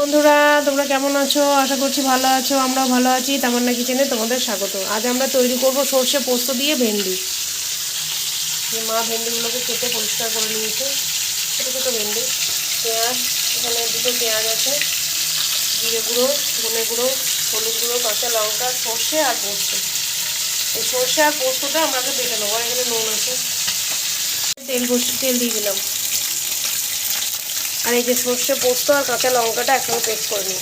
বন্ধুরা, তোমরা কেমন আছো? আশা করছি ভালো আছো, আমরাও ভালো আছি। তামান্না কিচেনে তোমাদের স্বাগত। আজ আমরা তৈরি করব সর্ষে পোস্ত দিয়ে ভেন্ডি। মা ভেন্ডিগুলোকে কেটে পরিষ্কার করে নিয়েছে, ছোটো ছোটো ভেন্ডি, পেঁয়াজ, এখানে দুটো পেঁয়াজ আছে, জিরে গুঁড়ো, ধনে গুঁড়ো, হলুদ গুঁড়ো, কাঁচা লঙ্কা, সর্ষে আর পোস্ত। এই সর্ষে আর পোস্তটা আমাকে বেটে নেব, এখানে নুন আছে। তেল তেল দিয়ে দিলাম। আর এই যে সর্ষে পোস্ত আর কাঁচা লঙ্কাটা একসঙ্গে পেস্ট করে নিই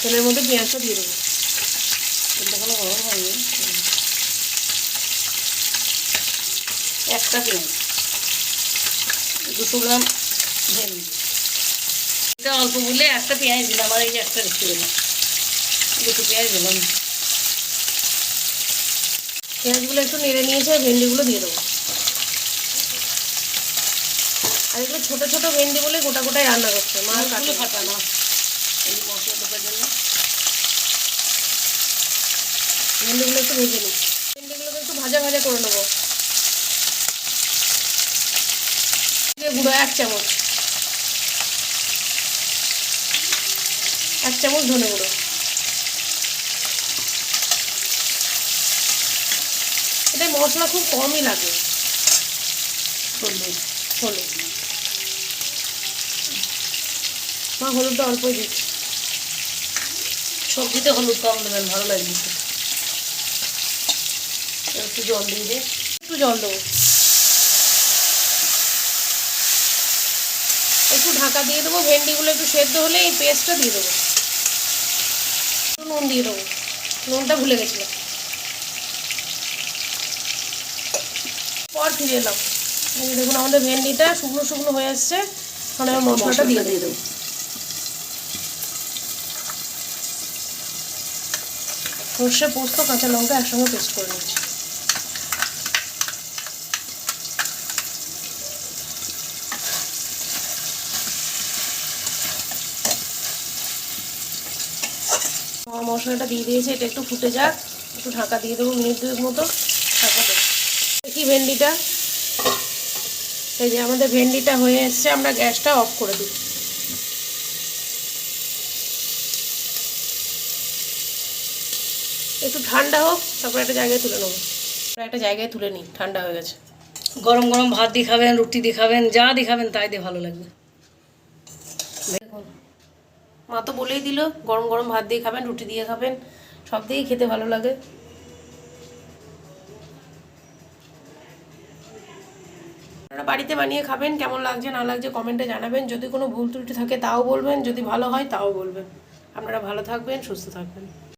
তেলের মধ্যে পেঁয়াজটা দিয়ে দেবো। তেলটা কোনো গরম হয়নি। একটা পেঁয়াজ। দুশো গ্রাম ভেন্ডি এটা অল্প বলে একটা পেঁয়াজ দিলাম আর এই যে একটা রেখে দিলাম দুটো পেঁয়াজ দিলাম। পেঁয়াজগুলো একটু নেড়ে নিয়েছে ভেন্ডিগুলো দিয়ে দেবো। আর এগুলো ছোটো ছোটো ভেন্ডি বলে গোটা গোটাই রান্না করছে মা কাটে। ফাটা না। এই মশলা ঢোকার জন্য। ভেন্ডিগুলো একটু ভেজে নিই। ভেন্ডিগুলোকে একটু ভাজা ভাজা করে নেব। গুঁড়ো এক চামচ। এক চামচ ধনে গুঁড়ো। এটা মশলা খুব কমই লাগে। হলুদ হলুদ মা, হলুদটা অল্পই দিচ্ছি সবজিতে হলুদ কম দেবেন, ভালো লাগবে একটু জল দিয়ে দিই একটু জল দেবো। একটু ঢাকা দিয়ে দেবো, ভেন্ডিগুলো একটু সেদ্ধ হলে এই পেস্টটা দিয়ে দেবো। নুন দিয়ে দেবো। নুনটা ভুলে গেছিলাম। পর ফিরে এলাম। দেখুন, আমাদের ভেন্ডিটা শুকনো শুকনো হয়ে আসছে এখন আমি মশলাটা দিয়ে দিয়ে দেবো। সর্ষে, পোস্ত, কাঁচা লঙ্কা একসঙ্গে পেস্ট করে নিচ্ছি। মশলাটা দিয়ে দিয়েছে, এটা একটু ফুটে যাক। একটু ঢাকা দিয়ে দেবো, মিনিট দুয়েক মতো ঢাকা দেখি ভেন্ডিটা। এই যে আমাদের ভেন্ডিটা হয়ে এসছে, আমরা গ্যাসটা অফ করে দিই একটু ঠান্ডা হোক তারপরে একটা জায়গায় তুলে নেব। তারপর একটা জায়গায় তুলে নিই ঠান্ডা হয়ে গেছে। গরম গরম ভাত দিয়ে খাবেন রুটি দিয়ে খাবেন যা দিয়ে খাবেন তাই দিয়ে ভালো লাগবে। দেখুন মা তো বলেই দিল গরম গরম ভাত দিয়ে খাবেন রুটি দিয়ে খাবেন সব দিয়েই খেতে ভালো লাগে। আপনারা বাড়িতে বানিয়ে খাবেন কেমন লাগছে না লাগছে কমেন্টে জানাবেন। যদি কোনো ভুল ত্রুটি থাকে তাও বলবেন যদি ভালো হয় তাও বলবেন। আপনারা ভালো থাকবেন সুস্থ থাকবেন।